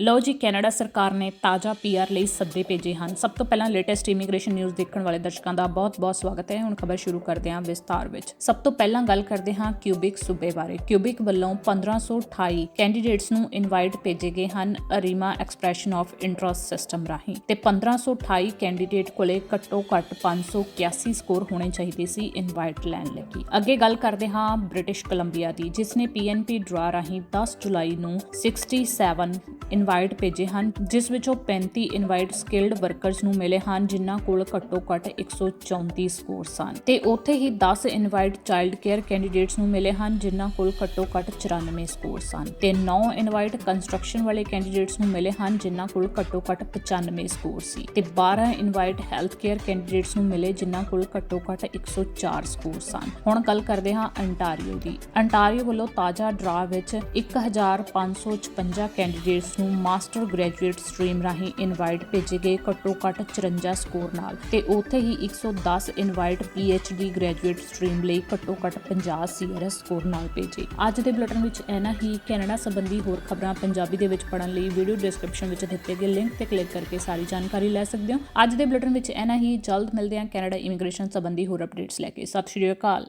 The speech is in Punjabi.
ਲਓ ਜੀ, ਕੈਨੇਡਾ ਸਰਕਾਰ ਨੇ ਤਾਜ਼ਾ ਪੀਆਰ ਲਈ ਸੱਦੇ ਭੇਜੇ ਹਨ। ਸਭ ਤੋਂ ਪਹਿਲਾਂ ਲੇਟੈਸਟ ਇਮੀਗ੍ਰੇਸ਼ਨ ਨਿਊਜ਼ ਦੇਖਣ ਵਾਲੇ ਦਰਸ਼ਕਾਂ ਦਾ ਬਹੁਤ-ਬਹੁਤ ਸਵਾਗਤ ਹੈ। ਹੁਣ ਖਬਰ ਸ਼ੁਰੂ ਕਰਦੇ ਹਾਂ ਵਿਸਤਾਰ ਵਿੱਚ। ਸਭ ਤੋਂ ਪਹਿਲਾਂ ਗੱਲ ਕਰਦੇ ਹਾਂ ਕਿਊਬਿਕ ਸੂਬੇ ਬਾਰੇ। ਕਿਊਬਿਕ ਵੱਲੋਂ 1528 ਕੈਂਡੀਡੇਟਸ ਨੂੰ ਇਨਵਾਈਟ ਭੇਜੇ ਗਏ ਹਨ ਅਰੀਮਾ ਐਕਸਪ੍ਰੈਸ਼ਨ ਆਫ ਇੰਟਰਸਟ ਸਿਸਟਮ ਰਾਹੀਂ ਤੇ 1528 ਕੈਂਡੀਡੇਟ ਕੋਲੇ ਘੱਟੋ ਘੱਟ 581 ਸਕੋਰ ਹੋਣੇ ਚਾਹੀਦੇ ਸੀ ਇਨਵਾਈਟ ਲੈਣ ਲਈ ਅੱਗੇ ਗੱਲ ਕਰਦੇ ਹਾਂ ਬ੍ਰਿਟਿਸ਼ ਕੋਲੰਬੀਆ ਦੀ, ਜਿਸ ਨੇ ਪੀਐਨਪੀ ਡਰਾ ਰਾਹੀਂ 10 ਜੁਲਾਈ ਨੂੰ 67 ਇਨਵਾਈਟ ਭੇਜੇ ਹਨ, ਜਿਸ ਵਿੱਚੋਂ 35 ਇਨਵਾਈਟ ਸਕਿਲਡ ਵਰਕਰਸ ਨੂੰ ਮਿਲੇ ਹਨ, ਜਿਨ੍ਹਾਂ ਕੋਲ ਘੱਟੋ ਘੱਟ 134 ਸਕੋਰ ਸਨ ਤੇ ਉੱਥੇ ਹੀ 10 ਇਨਵਾਈਟ ਚਾਈਲਡ ਕੇਅਰ ਕੈਂਡੀਡੇਟਸ ਨੂੰ ਮਿਲੇ ਹਨ, ਜਿਨ੍ਹਾਂ ਕੋਲ ਘੱਟੋ ਘੱਟ 94 ਸਕੋਰ ਸਨ ਤੇ 9 ਇਨਵਾਈਟ ਕੰਸਟਰਕਸ਼ਨ ਵਾਲੇ ਕੈਂਡੀਡੇਟਸ ਨੂੰ ਮਿਲੇ ਹਨ, ਜਿਨ੍ਹਾਂ ਕੋਲ ਘੱਟੋ ਘੱਟ 95 ਸਕੋਰ ਸੀ। ਤੇ 12 ਇਨਵਾਈਟ ਹੈਲਥ ਕੇਅਰ ਕੈਂਡੀਡੇਟਸ ਨੂੰ ਮਿਲੇ, ਜਿਨ੍ਹਾਂ ਕੋਲ ਘੱਟੋ ਘੱਟ 104 ਸਕੋਰ ਸਨ ਹੁਣ ਗੱਲ ਕਰਦੇ ਹਾਂ ਅੰਟਾਰੀਓ ਦੀ। ਅੰਟਾਰੀਓ ਵੱਲੋਂ ਤਾਜ਼ਾ ਡਰਾ ਵਿੱਚ 1556 ਕੈਂਡੀਡੇਟਸ ਨੂੰ ਮਾਸਟਰ ਗ੍ਰੈਜੂਏਟ ਸਟਰੀਮ ਰਾਹੀਂ ਇਨਵਾਈਟ ਭੇਜੇ ਗਏ ਘੱਟੋ ਘੱਟ 54 ਸਕੋਰ ਨਾਲ ਤੇ ਉੱਥੇ ਹੀ 110 ਇਨਵਾਈਟ ਡੀ ਗ੍ਰੈਜੂਏਟ ਸਟਰੀਮ ਲਈ ਘੱਟੋ ਘੱਟ 50 ਸੀਆਰਐਸ ਸਕੋਰ ਨਾਲ ਭੇਜੇ। ਅੱਜ ਦੇ ਬੁਲੇਟਿਨ ਵਿੱਚ ਇਹਨਾਂ ਹੀ। ਕੈਨੇਡਾ ਸੰਬੰਧੀ ਹੋਰ ਖਬਰਾਂ ਪੰਜਾਬੀ ਦੇ ਵਿੱਚ ਪੜ੍ਹਨ ਲਈ ਵੀਡੀਓ ਡਿਸਕ੍ਰਿਪਸ਼ਨ ਵਿੱਚ ਦਿੱਤੇ ਗਏ ਲਿੰਕ ਤੇ ਕਲਿੱਕ ਕਰਕੇ ਸਾਰੀ ਜਾਣਕਾਰੀ ਲੈ ਸਕਦੇ ਹੋ। ਅੱਜ ਦੇ ਬੁਲੇਟਿਨ ਵਿੱਚ ਇਹਨਾਂ ਹੀ। ਜਲਦ ਮਿਲਦੇ ਹਾਂ ਕੈਨੇਡਾ ਇਮੀਗ੍ਰੇਸ਼ਨ ਸੰਬੰਧੀ ਹੋਰ ਅਪਡੇਟਸ ਲੈ ਕੇ। ਸਤਿ ਸ਼੍ਰੀ ਅਕਾਲ।